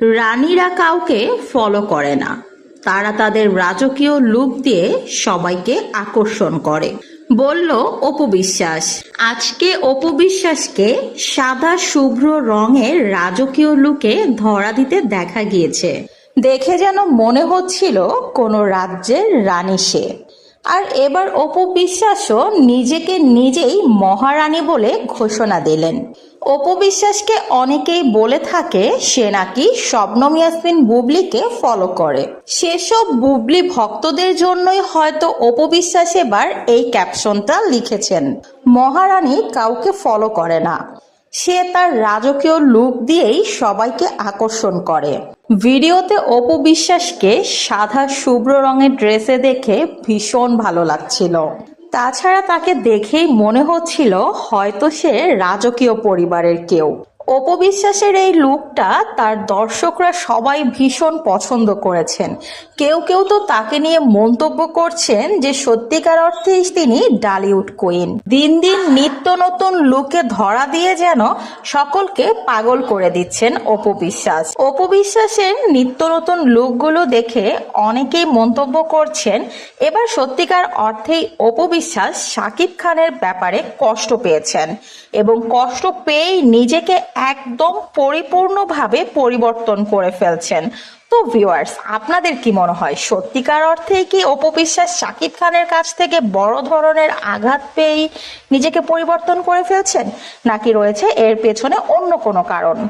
রানীরা কাউকে ফলো করে না। তারা তাদের রাজকীয় লুক দিয়ে সবাইকে আকর্ষণ করে। বলল অপবিশ্বাস আজকে অপবিশ্বাসকে সাদা শুভ্র রঙের রাজকীয় লুকে ধরা দিতে দেখা গিয়েছে। দেখে যেন মনে হচ্ছিল কোনো রাজ্যের রানী সে। আর এবার অপবিশ্বাসও নিজেকে নিজেই মহারানী বলে ঘোষণা দিলেন। অপু বিশ্বাসকে অনেকেই বলে থাকে সে নাকি শবনম ইয়াসমিন বুবলিকে ফলো করে। সেসব বুবলি ভক্তদের জন্যই হয়তো অপু বিশ্বাস এবার এই ক্যাপশনটা লিখেছেন। মহারানী কাউকে ফলো করে না। সে তার রাজকীয় লুক দিয়েই সবাইকে আকর্ষণ করে। ভিডিওতে অপু বিশ্বাসকে সাদা শুভ্র রঙের ড্রেসে দেখে ভীষণ ভালো লাগছিল। তাছাড়া তাকে দেখেই মনে হচ্ছিল হয়তো সে রাজকীয় পরিবারের কেউ। অপবিশ্বাসের এই লুকটা তার দর্শকরা সবাই ভীষণ পছন্দ করেছেন। কেউ কেউ তো তাকে নিয়ে মন্তব্য করছেন যে সত্যিকার অর্থেই তিনি ডালিউড কুইন। দিন দিন নিত্য নতুন লুকে ধরা দিয়ে যেন সকলকে পাগল করে দিচ্ছেন অপবিশ্বাস। অপবিশ্বাসের নিত্য নতুন লুকগুলো দেখে অনেকেই মন্তব্য করছেন, এবার সত্যিকার অর্থেই অপবিশ্বাস শাকিব খানের ব্যাপারে কষ্ট পেয়েছেন এবং কষ্ট পেয়েই নিজেকে একদম পরিপূর্ণভাবে পরিবর্তন করে ফেলছেন। তো ভিউয়ার্স আপনাদের কি মনে হয়? সত্যিকার অর্থেই কি অপবিশ্বাস শাকিব খানের কাছ থেকে বড় ধরনের আঘাত পেয়েই নিজেকে পরিবর্তন করে ফেলছেন? নাকি রয়েছে এর পেছনে অন্য কোনো কারণ?